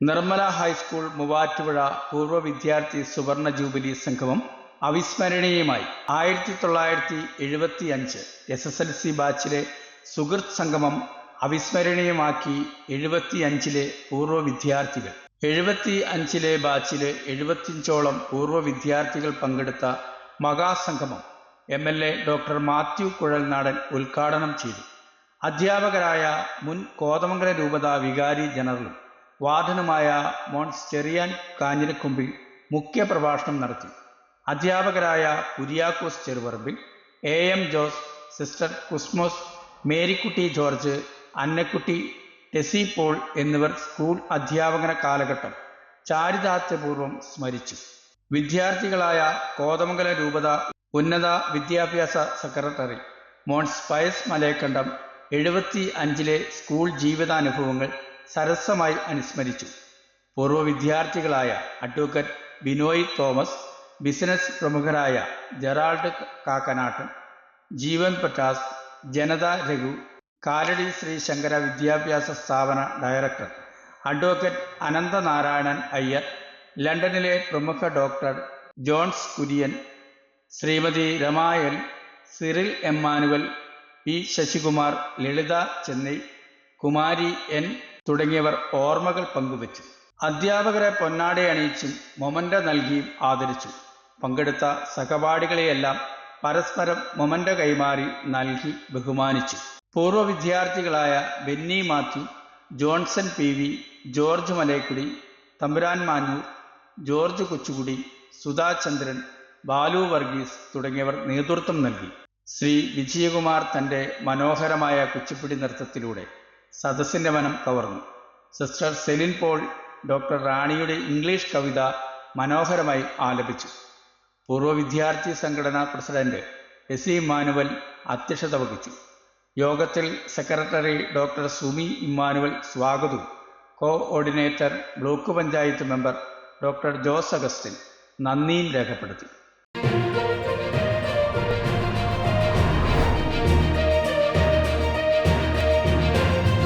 Nirmala high school Muvattupuzha പൂർവ വിദ്യാർത്ഥി സുവർണ ജൂബിലി സംഗമം അവിസ്മരണീയമായി ആയിരത്തി തൊള്ളായിരത്തി എഴുപത്തി അഞ്ച് എസ് എസ് എൽ സി ബാച്ചിലെ സുഹൃത്ത് സംഗമം അവിസ്മരണീയമാക്കി എഴുപത്തി അഞ്ചിലെ പൂർവ വിദ്യാർത്ഥികൾ. എഴുപത്തി അഞ്ചിലെ ബാച്ചിലെ എഴുപത്തിയഞ്ചോളം പൂർവ വിദ്യാർത്ഥികൾ പങ്കെടുത്ത മഹാസംഗമം M L A doctor Mathew Kuzhalnadan ഉദ്ഘാടനം ചെയ്തു. അധ്യാപകരായ മുൻ കോതമംഗല രൂപത വികാരി ജനറലും വാർഡനുമായ മോൺസ് ചെറിയാൻ കാഞ്ഞിരക്കുമ്പിൽ മുഖ്യ പ്രഭാഷണം നടത്തി. അധ്യാപകരായ Kuriakose Cheruparambil A M Jose sister Kusmos Marykutty George Annakutty Tessy Paul എന്നിവർ സ്കൂൾ അധ്യാപകന കാലഘട്ടം ചാരിതാർത്ഥ്യപൂർവം സ്മരിച്ചു. വിദ്യാർത്ഥികളായ കോതമംഗല രൂപത ഉന്നത വിദ്യാഭ്യാസ സെക്രട്ടറി മോൺസ് പയസ് മലയക്കണ്ടം എഴുപത്തി അഞ്ചിലെ സ്കൂൾ ജീവിതാനുഭവങ്ങൾ സരസമായി അനുസ്മരിച്ചു. പൂർവ വിദ്യാർത്ഥികളായ അഡ്വക്കറ്റ് ബിനോയ് തോമസ് ബിസിനസ് പ്രമുഖരായ ജെറാൾഡ് കാക്കനാട്ടൻ ജീവൻ പ്രകാശ് ജനത രഘു കാലടി ശ്രീ ശങ്കര വിദ്യാഭ്യാസ സ്ഥാപന ഡയറക്ടർ അഡ്വക്കേറ്റ് അനന്തനാരായണൻ അയ്യർ ലണ്ടനിലെ പ്രമുഖ doctor John's Kurian Srimathi രമായൽ Cyril Emmanuel P Sasikumar Lalitha Chennai Kumari N തുടങ്ങിയവർ ഓർമ്മകൾ പങ്കുവച്ചു. അധ്യാപകരെ പൊന്നാടെ അണിയിച്ചും മൊമന്റ നൽകിയും ആദരിച്ചു. പങ്കെടുത്ത സഹപാഠികളെയെല്ലാം പരസ്പരം മൊമന്റ കൈമാറി നൽകി ബഹുമാനിച്ചു. പൂർവ വിദ്യാർത്ഥികളായ Benny Mathew Johnson P V George Malayakkudi Thampuran Mannoor George Kochukudi Sudhachandran Balu Varghese തുടങ്ങിയവർ നേതൃത്വം നൽകി. ശ്രീ വിജയകുമാർ തന്റെ മനോഹരമായ കുച്ചിപ്പിടി നൃത്തത്തിലൂടെ സദസ്സിന്റെ മനം കവർന്നു. സിസ്റ്റർ സെലിൻ പോൾ ഡോക്ടർ റാണിയുടെ ഇംഗ്ലീഷ് കവിത മനോഹരമായി ആലപിച്ചു. പൂർവ വിദ്യാർത്ഥി സംഘടനാ പ്രസിഡന്റ് എസ് ഇ മാനുവൽ അധ്യക്ഷത വഹിച്ചു. യോഗത്തിൽ സെക്രട്ടറി ഡോക്ടർ സുമി ഇമ്മാനുവൽ സ്വാഗതവും coordinator block panchayat member doctor Jose Augustine നന്ദിയും രേഖപ്പെടുത്തി.